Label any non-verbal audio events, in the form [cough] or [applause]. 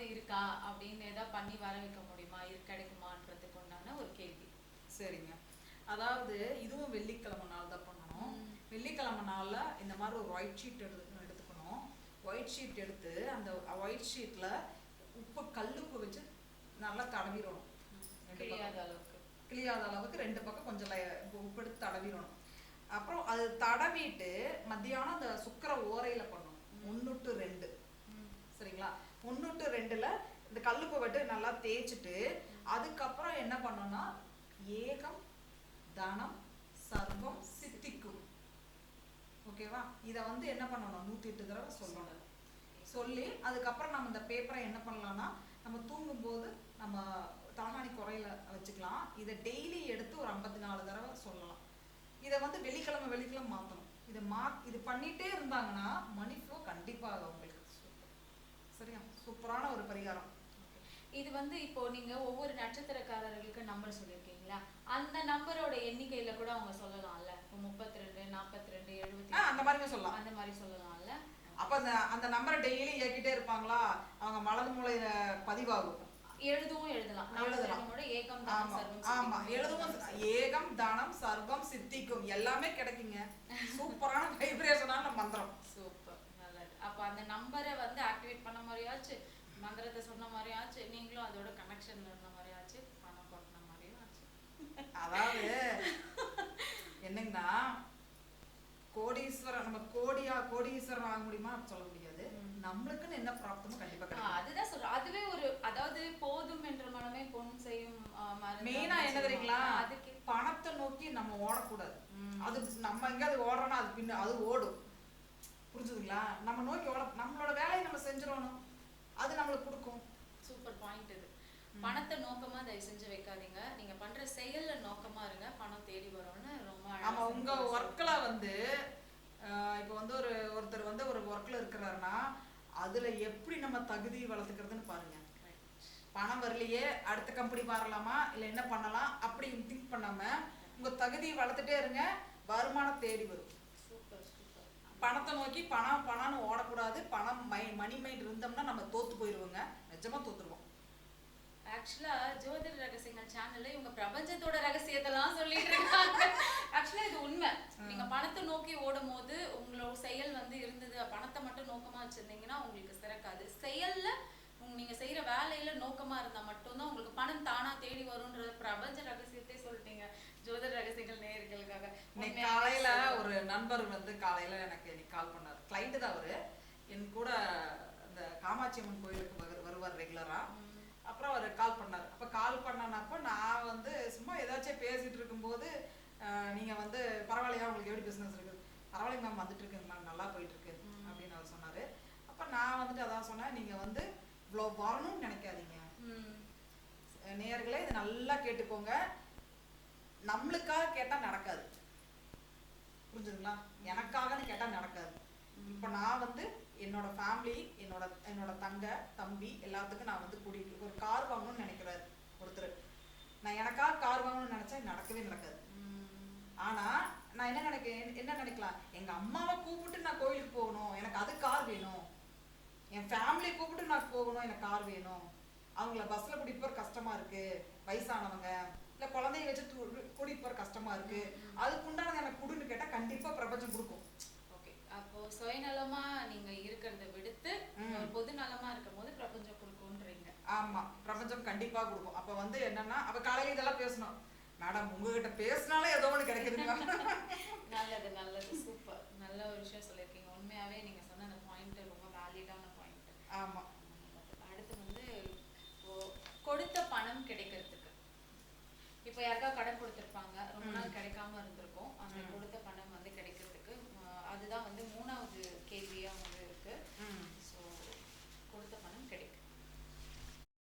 இரு- கிடைக்குமான்றதுக்கு உண்டான ஒரு கேள்வி. சரிங்க. அதாவது இதுவும் வெள்ளிக்கிழமை நாள் தான் பண்ணணும். வெள்ளிக்கிழமை நாள்ல இந்த மாதிரி ஒரு ஒயிட் ஷீட் எடுத்து எடுத்துக்கணும். ஒயிட் ஷீட் எடுத்து அந்த ஒயிட் ஷீட்ல உப்பு கல்லுப்பு வச்சு நல்லா தடவிடணும். பக்கம். அளவுக்கு. கிளியாத அளவுக்கு ரெண்டு பக்கம் கொஞ்சம் உப்பு எடுத்து தடவிடணும். அப்புறம் அது தடவிட்டு மத்தியானம் அந்த சுக்கர ஓரையில பண்ணணும். ஒன்று டு ரெண்டு ம். சரிங்களா ஒன்று டு ரெண்டுல இந்த கல்லுப்பு விட்டு நல்லா தேய்ச்சிட்டு அதுக்கப்புறம் என்ன பண்ணோம்னா ஏகம் தனம் சர்வம் சித்திக்கும். ஓகேவா? இதை வந்து என்ன பண்ணணும்? நூற்றி எட்டு தடவை சொல்லணும். சொல்லி அதுக்கப்புறம் நம்ம இந்த பேப்பரை என்ன பண்ணலாம்னா நம்ம தூங்கும்போது நம்ம தலகாணி குறையில வச்சுக்கலாம். இதை டெய்லி எடுத்து ஒரு ஐம்பத்தி நாலு தடவை சொல்லலாம். இதை வந்து வெள்ளிக்கிழமை வெள்ளிக்கிழமை மாற்றணும் இதை மா இது பண்ணிட்டே இருந்தாங்கன்னா மணி ஃப்ளோ கண்டிப்பாக உங்களுக்கு. சரியா? சூப்பரான வந்து இப்போ நீங்க ஒவ்வொரு நட்சத்திரக்காரர்களுக்கு நம்பர் சொல்லியிருக்கீங்களா அந்த நம்பரோட எண்ணிக்கையில கூட அவங்க சொல்லலாம்ல. முப்பத்தி ரெண்டு நாற்பத்தி ரெண்டு எழுபத்தி அந்த மாதிரிமே சொல்லலாம். அந்த மாதிரி சொல்லலாம்ல. அப்ப அந்த அந்த நம்பரை டெய்லி இயக்கிட்டே இருப்பாங்களா? அவங்க மலது மூலையில பதிவாகும். எழுதவும் எழுதலாம். எழுதலாம். ஏகம் தானம் ஆமா. சர்வம் ஆமா. எழுதுவோம் ஏகம் தானம் சர்வம் சித்திக்கும். எல்லாமே கிடைக்குங்க. சூப்பரான வைப்ரேஷனான மந்திரம். சூப்பர். நல்லது. அப்ப அந்த நம்பரை வந்து ஆக்டிவேட் பண்ண மாதிரியாச்சு மந்திரத்தை சொன்ன மாதிரியாச்சு நீங்களும் அதோட கனெக்ஷன்ல இருந்த மாதிரியாச்சு பணம் கொட்டின மாதிரியும் ஆச்சு. அதாவது என்னங்கன்னா கோடீஸ்வரன் நம்ம கோடியா கோடீஸ்வரன் ஆக முடியுமா சொல்ல முடியாது. நம்மளுக்குன்னு என்ன பிராப்தமோ கண்டிப்பா கிடைக்கும். அதுதான் சொல்றேன் அதுவே ஒரு அதாவது போதும் என்ற மனமே பொன் செய்யும் மெயினா என்ன தெரியுங்களா. அதுக்கு பணத்தை நோக்கி நம்ம ஓடக்கூடாது. அது நம்ம எங்கேயாவது ஓடுறோம்னா அது பின்ன அது ஓடும். புரிஞ்சுதுங்களா? நம்ம நோக்கி ஓட நம்மளோட வேலையை நம்ம செஞ்சிடணும். அது நம்மளுக்கு கொடுக்கும் சூப்பர் பாயிண்ட் இது. பணத்தை நோக்கமா தயவு செஞ்சு வைக்காதீங்க. நீங்க பண்ற செயல்ல நோக்கமா இருங்க. பணம் தேடி வரும்னு ரொம்ப ஆமா உங்க ஒர்க்ல வந்து இப்போ வந்து ஒரு ஒருத்தர் வந்து ஒரு ஒர்க்ல இருக்கிறாருன்னா அதுல எப்படி நம்ம தகுதி வளர்த்துக்கிறதுன்னு பாருங்க. பணம் வரலையே அடுத்த கம்பெனி மாறலாமா இல்ல என்ன பண்ணலாம் அப்படி திங்க் பண்ணாம உங்க தகுதியை வளர்த்துட்டே இருங்க. வருமானம் தேடி வரும். பணத்தை நோக்கி பணம் பணம்னு ஓடக்கூடாது. பணம் மை மணி மைண்ட் இருந்தோம்னா நம்ம தோத்து போயிடுவோங்க நிஜமா தோத்துருவோம். ஆக்சுவலா ஜோதிட ரகசியங்கள் சேனல்ல இவங்க பிரபஞ்சத்தோட ரகசியத்தெல்லாம் சொல்லிட்டு இருக்காங்க. ஆக்சுவலா இது உண்மை. நீங்க பணத்தை நோக்கி ஓடும் போது உங்களோட செயல் வந்து இருந்தது. பணத்தை மட்டும் நோக்கமா வச்சிருந்தீங்கன்னா உங்களுக்கு சிறக்காது. செயல்ல நீங்க செய்யற வேலையில நோக்கமா இருந்தா மட்டும்தான் உங்களுக்கு பணம் தானா தேடி வரும்ன்ற பிரபஞ்ச ரகசியத்தை சொல்லிட்டீங்க ஜோதிட ரகசியங்கள் நேயர்களுக்காக இன்னைக்கு உண்மையாவே காலையில சொல்றேன். ஒரு நண்பர் வந்து காலையில எனக்கு இன்னைக்கு கால் பண்ணார். கிளைண்ட் தான் அவரு. என் கூட இந்த காமாட்சி அம்மன் கோயிலுக்கு வரு- வருவார் ரெகுலரா ம். அப்புறம் அவர் கால் பண்ணார். அப்ப கால் பண்ணனப்ப நான் வந்து சும்மா ஏதாச்சும் பேசிட்டு இருக்கும்போது அஹ், நீங்க வந்து பரவாயில்லையா? உங்களுக்கு எப்படி பிசினஸ் இருக்குது? பரவாயில்லைங்க மேம் வந்துட்டு இருக்குங்க மேம் நல்லா போயிட்டு இருக்கு ம். அப்படின்னு அவர் சொன்னாரு. அப்ப நான் வந்துட்டு அதான் சொன்னேன் நீங்க வந்து இவ்வளோ வரணும்னு நினைக்காதீங்க. ம். நேயர்களே இதை நல்லா கேட்டுக்கோங்க. நம்மளுக்காக கேட்டா நடக்காது. புரிஞ்சுதுங்களா? எனக்காகன்னு கேட்டால் நடக்காது. இப்போ நான் வந்து என்னோட ஃபேமிலி என்னோட என்னோட தங்க தம்பி எல்லாத்துக்கும் நான் வந்து கூட்டிட்டு ஒரு கார் வாங்கணும்னு நினைக்கிறாரு ஒருத்தர். நான் எனக்காக கார் வாங்கணும்னு நினைச்சா நடக்கவே நடக்காது. ம். ஆனா நான் என்ன நினைக்கிறேன் என்ன நினைக்கலாம்? எங்க அம்மாவை கூப்பிட்டு நான் கோயிலுக்கு போகணும். எனக்கு அது கார் வேணும். என் ஃபேமிலியை கூப்பிட்டு நான் போகணும். எனக்கு கார் வேணும். அவங்கள பஸ்ல கூட்டிட்டு போற கஷ்டமா இருக்கு. வயசானவங்க. இல்ல குழந்தைய வச்சு கூட்டிட்டு போற கஷ்டமா இருக்கு. அதுக்கு உண்டானது எனக்கு கொடுன்னு கேட்டா கண்டிப்பா பிரபஞ்சம் கொடுக்கும். ஓகே. அப்போ சுயநலமா நீங்க இருக்கிறத விடுத்து. ஒரு பொது நலமா இருக்கும் போது பிரபஞ்சம் கொடுக்கும்ன்றீங்க. ஆமா. பிரபஞ்சம் கண்டிப்பா கொடுக்கும். அப்ப வந்து என்னன்னா அவ காலையில இதெல்லாம் பேசணும். மேடம் உங்ககிட்ட பேசினாலே ஏதோ ஒண்ணு கிடைக்குதுங்க. [laughs] நல்லது நல்லது. சூப்பர். நல்ல ஒரு விஷயம் சொல்லியிருக்கீங்க. உண்மையாவே நீங்க சொன்ன அந்த பாயிண்ட் ரொம்ப வேலிடான பாயிண்ட் ஆமா அடுத்து வந்து இப்போ கொடுத்த பணம் கிடைக்கிறதுக்கு இப்போ யாருக்கா கடன் கொடுத்திருப்பாங்க ரொம்ப நாள் கிடைக்காம இருந்திருக்கும்